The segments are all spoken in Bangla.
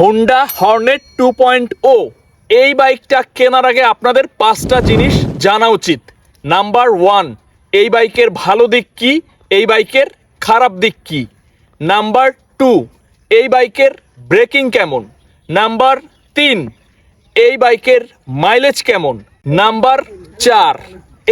Honda Hornet two point o এই বাইকটা কেনার আগে আপনাদের পাঁচটা জিনিস জানা উচিত। নাম্বার ওয়ান এই বাইকের ভালো দিক কি? এই বাইকের খারাপ দিক কি? নাম্বার টু এই বাইকের ব্রেকিং কেমন? নাম্বার তিন, এই বাইকের মাইলেজ কেমন? নাম্বার চার,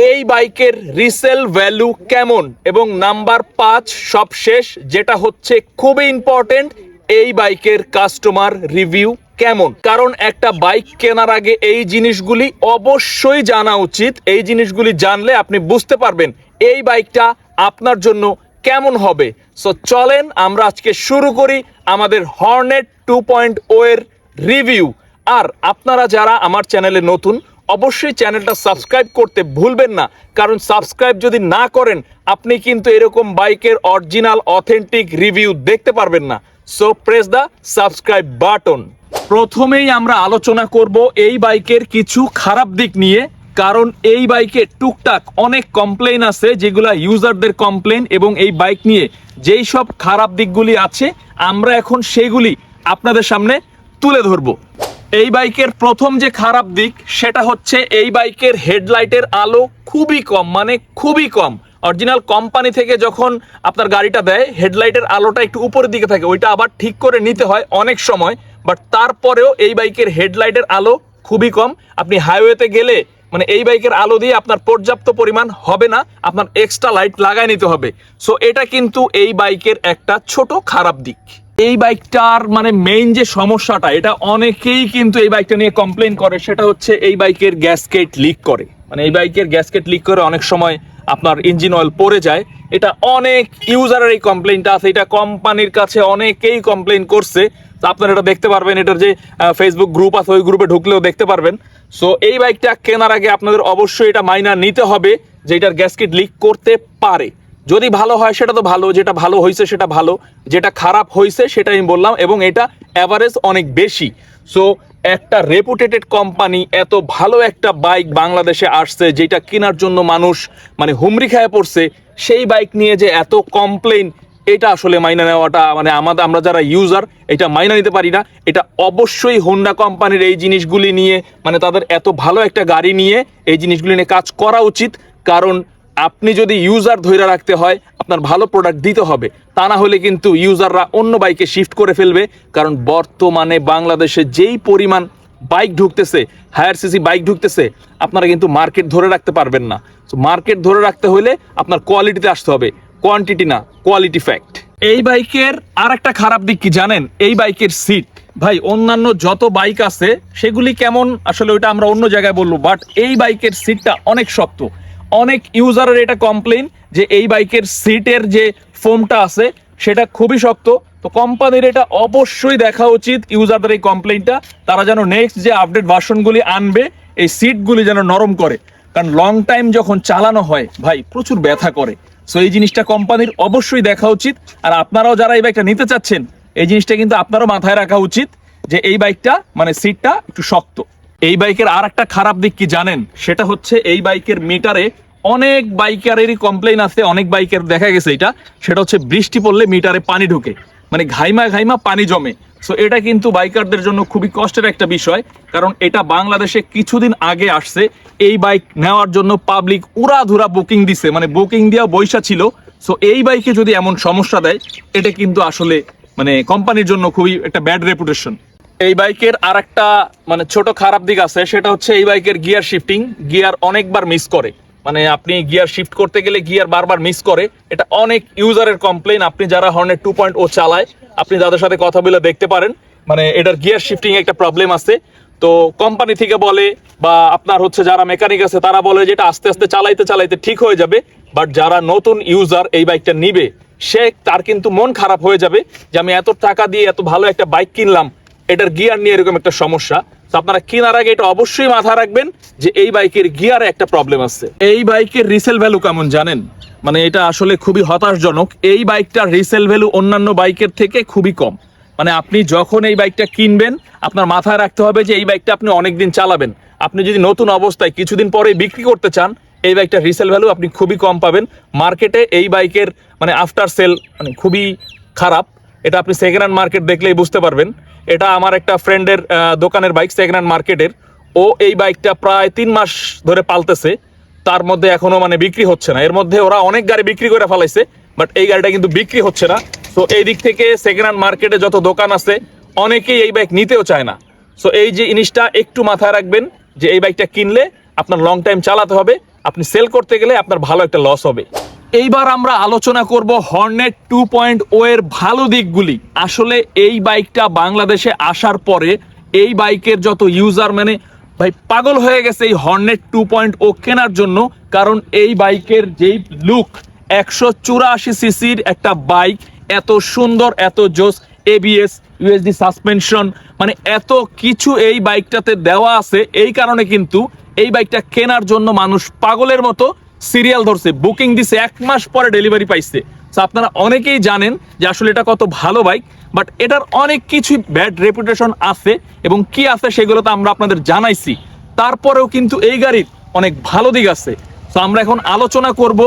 এই বাইকের রিসেল ভ্যালু কেমন? এবং নাম্বার পাঁচ, সবশেষ, যেটা হচ্ছে খুবই ইম্পর্টেন্ট এই বাইকের কাস্টমার রিভিউ কেমন? কারণ একটা বাইক কেনার আগে এই জিনিসগুলি অবশ্যই জানা উচিত। এই জিনিসগুলি জানলে আপনি বুঝতে পারবেন এই বাইকটা আপনার জন্য কেমন হবে। সো চলেন আমরা আজকে শুরু করি আমাদের হর্নেট টু পয়েন্ট ও এর রিভিউ আর আপনারা যারা আমার চ্যানেলে নতুন, অবশ্যই চ্যানেলটা সাবস্ক্রাইব করতে ভুলবেন না। কারণ সাবস্ক্রাইব যদি না করেন, আপনি কিন্তু এরকম বাইকের অরিজিনাল অথেন্টিক রিভিউ দেখতে পারবেন না। So press the subscribe button প্রথমেই আমরা আলোচনা করব এই বাইকের কিছু খারাপ দিক নিয়ে, কারণ এই বাইকে টুকটাক অনেক কমপ্লেন আছে যেগুলা ইউজারদের কমপ্লেন এবং এই বাইক নিয়ে যেই সব খারাপ দিকগুলি আছে, আমরা এখন সেগুলি আপনাদের সামনে তুলে ধরবো। এই বাইকের প্রথম যে খারাপ দিক, সেটা হচ্ছে এই বাইকের হেডলাইটের আলো খুবই কম মানে খুবই কম। অরিজিনাল কোম্পানি থেকে যখন আপনার গাড়িটা দেয়, হেডলাইটের আলোটা একটু উপরের দিকে থাকে, ওইটা আবার ঠিক করে নিতে হয় অনেক সময় বাট তারপরেও এই বাইকের হেডলাইটের আলো খুবই কম। আপনি হাইওয়েতে গেলে মানে এই বাইকের আলো দিয়ে আপনার পর্যাপ্ত পরিমাণ হবে না, আপনার এক্সট্রা লাইট লাগাই নিতে হবে। সো এটা কিন্তু এই বাইকের একটা ছোট খারাপ দিক। এই বাইকটার মানে মেইন যে সমস্যাটা, এটা অনেকেই কিন্তু এই বাইকটা নিয়ে কমপ্লেন করে, সেটা হচ্ছে এই বাইকের গ্যাসকেট লিক করে। মানে এই বাইকের গ্যাসকেট লিক করে অনেক সময় আপনার ইঞ্জিন অয়েল পড়ে যায়। এটা অনেক ইউজারের এই কমপ্লেনটা আছে, এটা কোম্পানির কাছে অনেকেই কমপ্লেন করছে। তো আপনারা এটা দেখতে পারবেন, এটার যে ফেসবুক গ্রুপ আছে, ওই গ্রুপে ঢুকলেও দেখতে পারবেন। সো এই বাইকটা কেনার আগে আপনাদের অবশ্যই এটা মাইনা নিতে হবে যে এটার গ্যাসকেট লিক করতে পারে। যদি ভালো হয়, সেটা তো ভালো, যেটা ভালো হয়েছে সেটা ভালো। যেটা খারাপ হয়েছে সেটা আমি বললাম, এবং এটা অ্যাভারেজ অনেক বেশি। সো একটা রেপুটেটেড কোম্পানি এত ভালো একটা বাইক বাংলাদেশে আসছে, যেটা কেনার জন্য মানুষ মানে হুমরি খায় পড়ছে, সেই বাইক নিয়ে যে এত কমপ্লেন এটা আসলে মাইনা নেওয়াটা মানে আমাদের, আমরা যারা ইউজার এটা মাইনা নিতে পারি না। এটা অবশ্যই হোন্ডা কোম্পানির এই জিনিসগুলি নিয়ে মানে তাদের এত ভালো একটা গাড়ি নিয়ে এই জিনিসগুলি নিয়ে কাজ করা উচিত। কারণ আপনি যদি ইউজার ধরে রাখতে হয় আপনার ভালো প্রোডাক্ট দিতে হবে। তা না হলে কিন্তু ইউজাররা অন্য বাইকে শিফট করে ফেলবে। কারণ বর্তমানে বাংলাদেশে যেই পরিমাণ বাইক ঢুকতেছে হায়ার সিসি বাইক ঢুকতেছে, আপনারা কিন্তু মার্কেট ধরে রাখতে পারবেন না। তো মার্কেট ধরে রাখতে হলে আপনার কোয়ালিটিতে আসতে হবে। কোয়ান্টিটি না কোয়ালিটি ফ্যাক্ট এই বাইকের আর একটা খারাপ দিক কি জানেন? এই বাইকের সিট ভাই, অন্যান্য যত বাইক আছে, সেগুলি কেমন? আসলে ওইটা আমরা অন্য জায়গায় বলব বাট এই বাইকের সিটটা অনেক শক্ত। অনেক ইউজারের এটা কমপ্লেন যে এই বাইকের সিটের যে ফোমটা আছে, সেটা খুবই শক্ত। তো কোম্পানির এটা অবশ্যই দেখা উচিত ইউজারদের এই কমপ্লেনটা তারা যেন নেক্সট যে আপডেট ভার্সনগুলি আনবে, এই সিটগুলি যেন নরম করে। কারণ লং টাইম যখন চালানো হয়, ভাই, প্রচুর ব্যথা করে। সো এই জিনিসটা কোম্পানির অবশ্যই দেখা উচিত। আর আপনারাও যারা এই বাইকটা নিতে চাচ্ছেন, এই জিনিসটা কিন্তু আপনারও মাথায় রাখা উচিত যে এই বাইকটা মানে সিটটা একটু শক্ত। এই বাইকের আর একটা খারাপ দিক কি জানেন? সেটা হচ্ছে এই বাইকের মিটারে অনেক বাইকারেরই কমপ্লেন আছে, অনেক বাইকের দেখা গেছে এটা। সেটা হচ্ছে বৃষ্টি পড়লে মিটারে পানি ঢুকে মানে ঘাইমা ঘাইমা পানি জমে। সো এটা কিন্তু বাইকারদের জন্য খুবই কষ্টের একটা বিষয়, কারণ এটা বাংলাদেশে কিছুদিন আগে আসছে। এই বাইক নেওয়ার জন্য পাবলিক উড়াধুরা বুকিং দিছে মানে বুকিং দেওয়া বৈশা ছিল। সো এই বাইকে যদি এমন সমস্যা দেয়, এটা কিন্তু আসলে মানে কোম্পানির জন্য খুবই একটা ব্যাড রেপুটেশন এই বাইকের আর একটা মানে ছোট খারাপ দিক আছে, সেটা হচ্ছে এই বাইকের গিয়ার শিফটিং গিয়ার অনেকবার মিস করে। মানে আপনি গিয়ার শিফট করতে গেলে গিয়ার বারবার মিস করে। এটা অনেক ইউজারের কমপ্লেন আপনি যারা হর্নের টু পয়েন্ট ও চালায়, আপনি যাদের সাথে কথা বলে দেখতে পারেন। মানে এটার গিয়ার শিফটিং একটা প্রবলেম আছে। তো কোম্পানি থেকে বলে, বা আপনার হচ্ছে যারা মেকানিক আছে, তারা বলে যে এটা আস্তে আস্তে চালাইতে চালাইতে ঠিক হয়ে যাবে। বাট যারা নতুন ইউজার এই বাইকটা নিবে, সে তার কিন্তু মন খারাপ হয়ে যাবে যে আমি এত টাকা দিয়ে এত ভালো একটা বাইক কিনলাম এটার গিয়ার নিয়ে এরকম একটা সমস্যা। তো আপনারা কেনার আগে এটা অবশ্যই মাথায় রাখবেন যে এই বাইকের গিয়ারে একটা প্রবলেম আছে। এই বাইকের রিসেল ভ্যালু কেমন জানেন? মানে এটা আসলে খুবই হতাশজনক। এই বাইকটার রিসেল ভ্যালু অন্যান্য বাইকের থেকে খুবই কম। মানে আপনি যখন এই বাইকটা কিনবেন, আপনার মাথায় রাখতে হবে যে এই বাইকটা আপনি অনেকদিন চালাবেন। আপনি যদি নতুন অবস্থায় কিছুদিন পরে বিক্রি করতে চান, এই বাইকটার রিসেল ভ্যালু আপনি খুবই কম পাবেন। মার্কেটে এই বাইকের মানে আফটার সেল মানে খুবই খারাপ। এটা আপনি সেকেন্ড হ্যান্ড মার্কেট দেখলেই বুঝতে পারবেন। এটা আমার একটা ফ্রেন্ডের দোকানের বাইক সেকেন্ড হ্যান্ড মার্কেটের ও এই বাইকটা প্রায় তিন মাস ধরে পালতেছে। তার মধ্যে এখনও মানে বিক্রি হচ্ছে না। এর মধ্যে ওরা অনেক গাড়ি বিক্রি করে ফেলাইছে বাট এই গাড়িটা কিন্তু বিক্রি হচ্ছে না। তো এই দিক থেকে সেকেন্ড হ্যান্ড মার্কেটে যত দোকান আছে, অনেকেই এই বাইক নিতেও চায় না। সো এই যে জিনিসটা একটু মাথায় রাখবেন যে এই বাইকটা কিনলে আপনার লং টাইম চালাতে হবে। আপনি সেল করতে গেলে আপনার ভালো একটা লস হবে। এইবার আমরা আলোচনা করব হর্নেট টু পয়েন্ট ও এর ভালো দিকগুলি। আসলে এই বাইকটা বাংলাদেশে আসার পরে এই বাইকের যত ইউজার মানে ভাই, পাগল হয়ে গেছে এই হর্নেট টু পয়েন্ট ও কেনার জন্য, কারণ এই বাইকের যেই লুক একশো চুরাশি সিসির একটা বাইক, এত সুন্দর, এত জোস এবিএস ইউএসডি সাসপেনশন মানে এত কিছু এই বাইকটাতে দেওয়া আছে। এই কারণে কিন্তু এই বাইকটা কেনার জন্য মানুষ পাগলের মতো সিরিয়াল ধরছে, বুকিং দিছে, এক মাস পরে ডেলিভারি পাইছে। তো আপনারা অনেকেই জানেন যে আসলে এটা কত ভালো বাইক বাট এটার অনেক কিছু ব্যাড রেপুটেশন আছে এবং কি আছে সেগুলো তো আমরা আপনাদের জানাইছি। তারপরেও কিন্তু এই গাড়ির অনেক ভালো দিক আছে। তো আমরা এখন আলোচনা করব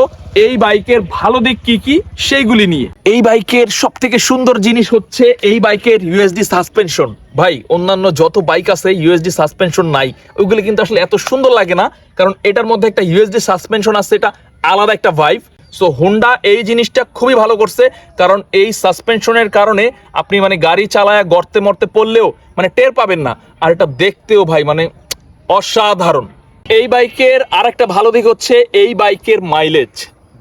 এই বাইকের ভালো দিক কি কি সেইগুলি নিয়ে। এই বাইকের সব থেকে সুন্দর জিনিস হচ্ছে এই বাইকের ইউএসডি সাসপেনশন ভাই, অন্যান্য যত বাইক আছে ইউএসডি সাসপেনশন নাই। ওইগুলি কিন্তু আসলে এত সুন্দর লাগে না, কারণ এটার মধ্যে একটা ইউএসডি সাসপেনশন আছে, এটা আলাদা একটা ভাইব সো হোন্ডা এই জিনিসটা খুবই ভালো করছে, কারণ এই সাসপেনশনের কারণে আপনি মানে গাড়ি চালায় গর্তে মরতে পড়লেও মানে টের পাবেন না। আর এটা দেখতেও ভাই মানে অসাধারণ। এই বাইকের আরেকটা ভালো দিক হচ্ছে এই বাইকের মাইলেজ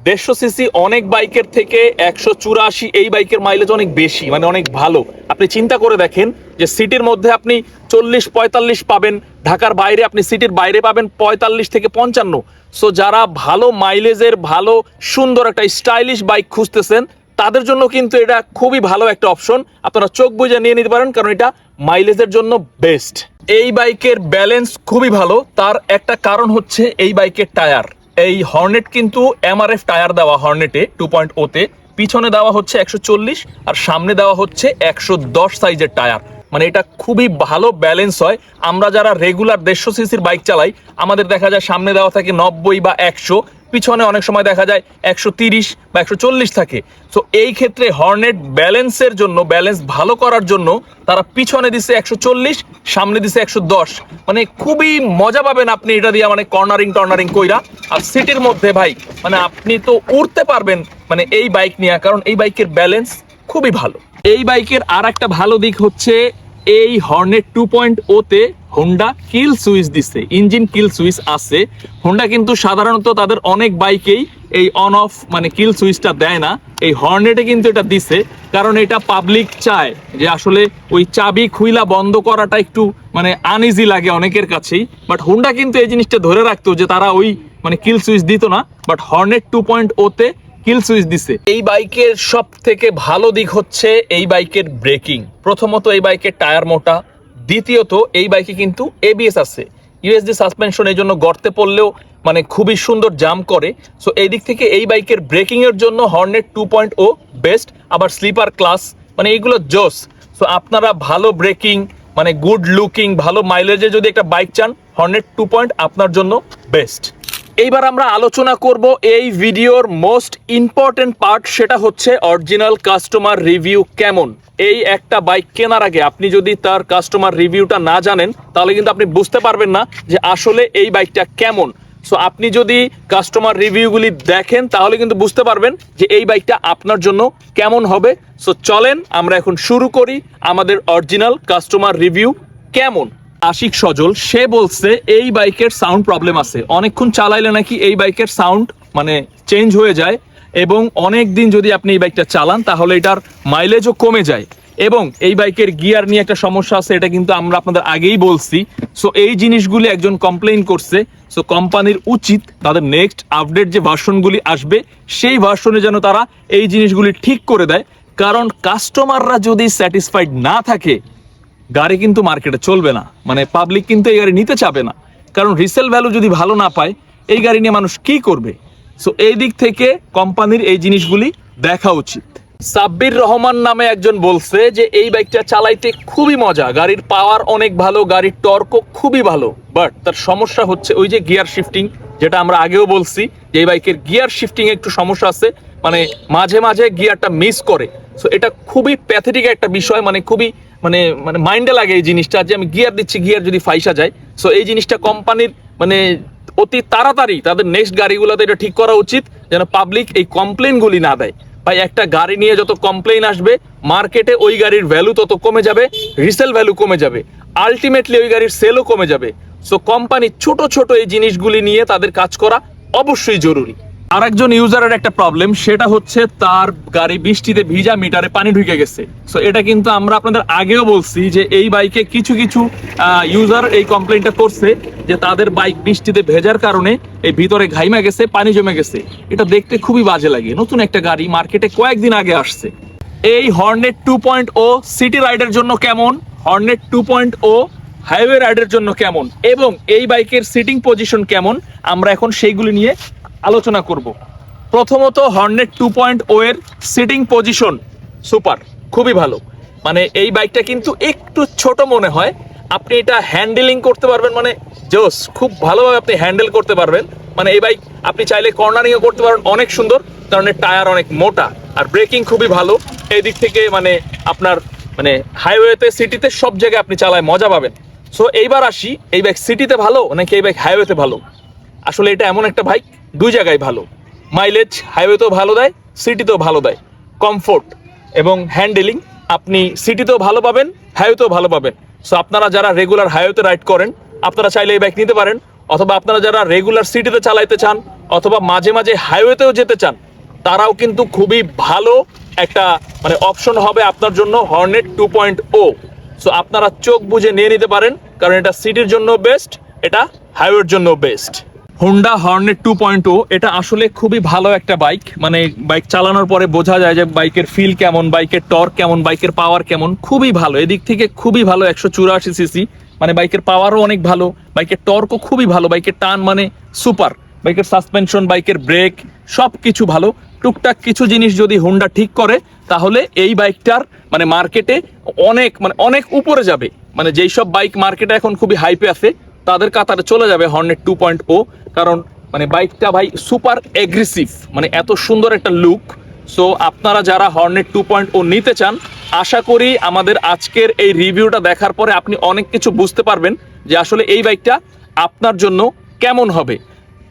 দেড়শো সিসি অনেক বাইকের থেকে একশো চুরাশি এই বাইকের মাইলেজ অনেক বেশি মানে অনেক ভালো। আপনি চিন্তা করে দেখেন যে সিটির মধ্যে আপনি চল্লিশ, পঁয়তাল্লিশ পাবেন, ঢাকার বাইরে আপনি সিটির বাইরে পাবেন পঁয়তাল্লিশ থেকে পঞ্চান্ন। সো যারা ভালো মাইলেজের ভালো, সুন্দর একটা স্টাইলিশ বাইক খুঁজতেছেন, তাদের জন্য কিন্তু এটা খুবই ভালো একটা অপশন আপনারা চোখ বুঝে নিয়ে নিতে পারেন, কারণ এটা মাইলেজের জন্য বেস্ট এই বাইকের ব্যালেন্স খুবই ভালো। তার একটা কারণ হচ্ছে এই বাইকের টায়ার। এই হর্নেট কিন্তু এমআরএফ টায়ার দেওয়া হর্নেটে টু পয়েন্ট ওতে পিছনে দেওয়া হচ্ছে একশো চল্লিশ আর সামনে দেওয়া হচ্ছে একশো দশ সাইজের টায়ার। মানে এটা খুবই ভালো ব্যালেন্স হয়। আমরা যারা রেগুলার দেড়শো সিসির বাইক চালাই, আমাদের দেখা যায় সামনে দেওয়া থাকে নব্বই বা একশো। পিছনে অনেক সময় দেখা যায় একশো তিরিশ বা একশো চল্লিশ থাকে। তো এই ক্ষেত্রে হর্নেট ব্যালেন্সের জন্য ব্যালেন্স ভালো করার জন্য তারা পিছনে দিছে একশো চল্লিশ, সামনে দিছে একশো দশ। মানে খুবই মজা পাবেন আপনি এটা দিয়ে মানে কর্নারিং টর্নারিং কইরা। আর সিটির মধ্যে ভাই মানে আপনি তো উঠতে পারবেন মানে এই বাইক নিয়ে, কারণ এই বাইকের ব্যালেন্স খুবই ভালো। এই বাইকের আর একটা ভালো দিক হচ্ছে এই হর্নেট টু পয়েন্ট ওতে হোন্ডা কিল সুইচ দিচ্ছে ইঞ্জিন কিল সুইচ আছে। হোন্ডা কিন্তু সাধারণত তাদের অনেক বাইকেই এই অন অফ মানে কিল সুইচটা দেয় না। এই হর্নেটে কিন্তু এটা দিছে, কারণ এটা পাবলিক চায় যে আসলে ওই চাবি খুইলা বন্ধ করাটা একটু মানে আনইজি লাগে অনেকের কাছেই। বাট হোন্ডা কিন্তু এই জিনিসটা ধরে রাখতো যে তারা ওই মানে কিল সুইচ দিত না। বাট হর্নেট টু পয়েন্ট ওতে কিল সুইচ দিছে। এই বাইকের সব থেকে ভালো দিক হচ্ছে এই বাইকের ব্রেকিং। প্রথমত এই বাইকের টায়ার মোটা। দ্বিতীয়ত, এই বাইকে কিন্তু এবিএস আছে। ইউএসডি সাসপেনশন এই জন্য গর্তে পড়লেও মানে খুবই সুন্দর জাম করে। সো এই দিক থেকে এই বাইকের ব্রেকিং এর জন্য Hornet two point o best আবার স্লিপার ক্লাস মানে এইগুলো জোস। সো আপনারা ভালো ব্রেকিং মানে গুড লুকিং ভালো মাইলেজে যদি একটা বাইক চান হর্নেট টু পয়েন্ট আপনার জন্য বেস্ট এইবার আমরা আলোচনা করব এই ভিডিওর মোস্ট ইম্পর্টেন্ট পার্ট সেটা হচ্ছে অরিজিনাল কাস্টমার রিভিউ কেমন? এই একটা বাইক কেনার আগে আপনি যদি তার কাস্টমার রিভিউটা না জানেন, তাহলে কিন্তু আপনি বুঝতে পারবেন না যে আসলে এই বাইকটা কেমন। সো আপনি যদি কাস্টমার রিভিউগুলি দেখেন, তাহলে কিন্তু বুঝতে পারবেন যে এই বাইকটা আপনার জন্য কেমন হবে। সো চলেন আমরা এখন শুরু করি আমাদের অরিজিনাল কাস্টমার রিভিউ কেমন। আশিক সজল, সে বলছে, এই বাইকের সাউন্ড প্রবলেম আছে। অনেকক্ষণ চালাইলে নাকি এই বাইকের সাউন্ড মানে চেঞ্জ হয়ে যায় এবং অনেক দিন যদি আপনি এই বাইকটা চালান, তাহলে এটার মাইলেজও কমে যায়। এবং এই বাইকের গিয়ার নিয়ে একটা সমস্যা আছে, এটা কিন্তু আমরা আপনাদের আগেই বলছি। সো এই জিনিসগুলি একজন কমপ্লেইন করছে। সো কোম্পানির উচিত তাদের নেক্সট আপডেট যে ভার্সনগুলি আসবে, সেই ভার্সনে যেন তারা এই জিনিসগুলি ঠিক করে দেয়। কারণ কাস্টমাররা যদি স্যাটিসফাইড না থাকে গাড়ি কিন্তু মার্কেটে চলবে না। মানে পাবলিক কিন্তু এই গাড়ি নিতে চাবে না। কারণ রিসেল ভ্যালু যদি ভালো না পায়, এই গাড়ি নিয়ে মানুষ কি করবে? সো এই দিক থেকে কোম্পানির এই জিনিসগুলি দেখা উচিত। সাব্বির রহমান নামে একজন বলছে যে, এই বাইকটা চালাইতে খুবই মজা। গাড়ির পাওয়ার অনেক ভালো, গাড়ির টর্কও খুবই ভালো। বাট তার সমস্যা হচ্ছে ওই যে গিয়ার শিফটিং যেটা আমরা আগেও বলছি যে, এই বাইকের গিয়ার শিফটিং একটু সমস্যা আছে। মানে মাঝে মাঝে গিয়ারটা মিস করে। সো এটা খুবই প্যাথেটিক একটা বিষয় মানে খুবই মানে মানে মাইন্ডে লাগে এই জিনিসটা যে আমি গিয়ার দিচ্ছি গিয়ার যদি ফাইসা যায়। সো এই জিনিসটা কোম্পানির মানে অতি তাড়াতাড়ি তাদের নেক্সট গাড়িগুলোতে এটা ঠিক করা উচিত, যেন পাবলিক এই কমপ্লেনগুলি না দেয়। ভাই, একটা গাড়ি নিয়ে যত কমপ্লেন আসবে মার্কেটে ওই গাড়ির ভ্যালু তত কমে যাবে রিসেল ভ্যালু কমে যাবে। আলটিমেটলি ওই গাড়ির সেলও কমে যাবে। সো কোম্পানি ছোট ছোট এই জিনিসগুলি নিয়ে তাদের কাজ করা অবশ্যই জরুরি। আরেকজন ইউজারের একটা প্রবলেম সেটা হচ্ছে তার গাড়ি বৃষ্টিতে ভিজা মিটারে পানি ঢুকে গেছে। সো এটা কিন্তু আমরা আপনাদের আগেও বলছি যে এই বাইকে কিছু কিছু ইউজার এই কমপ্লেনটা করছে যে তাদের বাইক বৃষ্টিতে ভেজার কারণে এই ভিতরে ঘাইমা গেছে, পানি জমে গেছে। এটা দেখতে খুবই বাজে লাগে। নতুন একটা গাড়ি মার্কেটে কয়েকদিন আগে আসছে। এই Hornet two point o city রাইডের জন্য কেমন? Hornet two point o highway রাইডের জন্য কেমন? এবং এই বাইকের সিটিং পজিশন কেমন? আমরা এখন সেইগুলি নিয়ে আলোচনা করব। প্রথমত হর্নেট টু পয়েন্ট ও এর সিটিং পজিশন সুপার, খুবই ভালো। মানে এই বাইকটা কিন্তু একটু ছোট মনে হয়। আপনি এটা হ্যান্ডেলিং করতে পারবেন মানে জোস, খুব ভালোভাবে আপনি হ্যান্ডেল করতে পারবেন। মানে এই বাইক আপনি চাইলে কর্নারিংও করতে পারবেন, অনেক সুন্দর। কারণ টায়ার অনেক মোটা আর ব্রেকিং খুবই ভালো। এই দিক থেকে মানে আপনার মানে হাইওয়েতে, সিটিতে সব জায়গায় আপনি চালায় মজা পাবেন। সো এইবার আসি, এই বাইক সিটিতে ভালো নাকি এই বাইক হাইওয়েতে ভালো? আসলে এটা এমন একটা বাইক দুই জায়গায় ভালো। মাইলেজ হাইওয়েতেও ভালো দেয় সিটিতেও ভালো দেয়। কমফোর্ট এবং হ্যান্ডেলিং আপনি সিটিতেও ভালো পাবেন হাইওয়েতেও ভালো পাবেন। সো আপনারা যারা রেগুলার হাইওয়েতে রাইড করেন, আপনারা চাইলে এই বাইক নিতে পারেন, অথবা আপনারা যারা রেগুলার সিটিতে চালাইতে চান, অথবা মাঝে মাঝে হাইওয়েতেও যেতে চান, তারাও কিন্তু খুবই ভালো একটা মানে অপশন হবে আপনার জন্য Hornet two point o so আপনারা চোখ বুঝে নিয়ে নিতে পারেন, কারণ এটা সিটির জন্য বেস্ট এটা হাইওয়ের জন্য best Honda Hornet two point o এটা আসলে খুবই ভালো একটা বাইক মানে বাইক চালানোর পরে বোঝা যায় যে বাইকের ফিল কেমন বাইকের টর্ক কেমন বাইকের পাওয়ার কেমন, খুবই ভালো। এদিক থেকে খুবই ভালো একশো চুরাশি সিসি মানে বাইকের পাওয়ারও অনেক ভালো বাইকের টর্কও খুবই ভালো বাইকের টান মানে সুপার বাইকের সাসপেনশন বাইকের ব্রেক সব কিছু ভালো। টুকটাক কিছু জিনিস যদি হোন্ডা ঠিক করে, তাহলে এই বাইকটার মানে মার্কেটে অনেক মানে অনেক উপরে যাবে। মানে যেই সব বাইক মার্কেটে এখন খুবই হাইপে আছে তাদের কাতারে চলে যাবে হর্নেট টু পয়েন্ট ও কারণ মানে বাইকটা ভাই সুপার এগ্রেসিভ মানে এত সুন্দর একটা লুক সো আপনারা যারা হর্নেট টু পয়েন্ট ও নিতে চান, আশা করি আমাদের আজকের এই রিভিউটা দেখার পরে আপনি অনেক কিছু বুঝতে পারবেন যে আসলে এই বাইকটা আপনার জন্য কেমন হবে।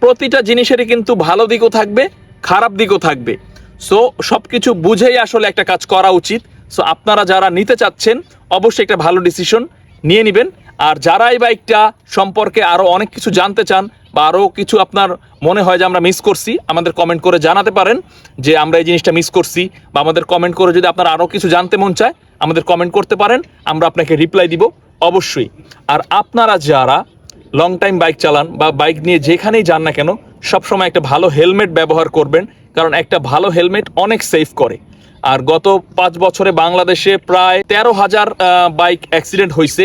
প্রতিটা জিনিসেরই কিন্তু ভালো দিকও থাকবে, খারাপ দিকও থাকবে। সো সব কিছু বুঝেই আসলে একটা কাজ করা উচিত। সো আপনারা যারা নিতে চাচ্ছেন, অবশ্যই একটা ভালো ডিসিশন নিয়ে নেবেন। আর যারা এই বাইকটা সম্পর্কে আরও অনেক কিছু জানতে চান বা আরও কিছু আপনার মনে হয় যে আমরা মিস করছি, আমাদের কমেন্ট করে জানাতে পারেন যে আমরা এই জিনিসটা মিস করছি বা আমাদের কমেন্ট করে যদি আপনার আরও কিছু জানতে মন চায়, আমাদের কমেন্ট করতে পারেন, আমরা আপনাকে রিপ্লাই দিব অবশ্যই। আর আপনারা যারা লং টাইম বাইক চালান বা বাইক নিয়ে যেখানেই যান না কেন, সবসময় একটা ভালো হেলমেট ব্যবহার করবেন, কারণ একটা ভালো হেলমেট অনেক সেফ করে। আর গত পাঁচ বছরে বাংলাদেশে প্রায় তেরো হাজার বাইক অ্যাক্সিডেন্ট হয়েছে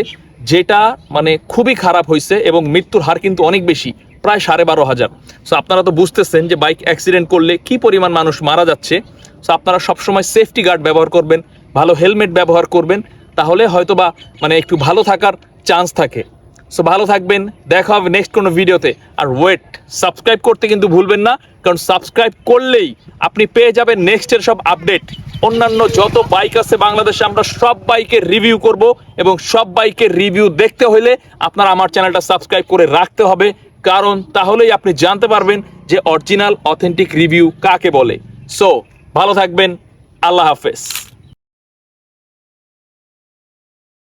যেটা মানে খুবই খারাপ হয়েছে এবং মৃত্যুর হার কিন্তু অনেক বেশি, প্রায় সাড়ে বারো হাজার। সো আপনারা তো বুঝতেছেন যে বাইক অ্যাক্সিডেন্ট করলে কি পরিমাণ মানুষ মারা যাচ্ছে। সো আপনারা সবসময় সেফটি গার্ড ব্যবহার করবেন, ভালো হেলমেট ব্যবহার করবেন, তাহলে হয়তো বা মানে একটু ভালো থাকার চান্স থাকে। সো ভালো থাকবেন, দেখা হবে নেক্সট কোনো ভিডিওতে আর ওয়েট সাবস্ক্রাইব করতে কিন্তু ভুলবেন না, কারণ সাবস্ক্রাইব করলেই আপনি পেয়ে যাবেন নেক্সটের সব আপডেট অন্যান্য যত বাইক আছে বাংলাদেশে আমরা সব বাইকের রিভিউ করব এবং সব বাইকের রিভিউ দেখতে হলে আপনার আমার চ্যানেলটা সাবস্ক্রাইব করে রাখতে হবে। কারণ তাহলেই আপনি জানতে পারবেন যে অরিজিনাল, অথেন্টিক রিভিউ কাকে বলে। সো ভালো থাকবেন। আল্লাহ হাফেজ।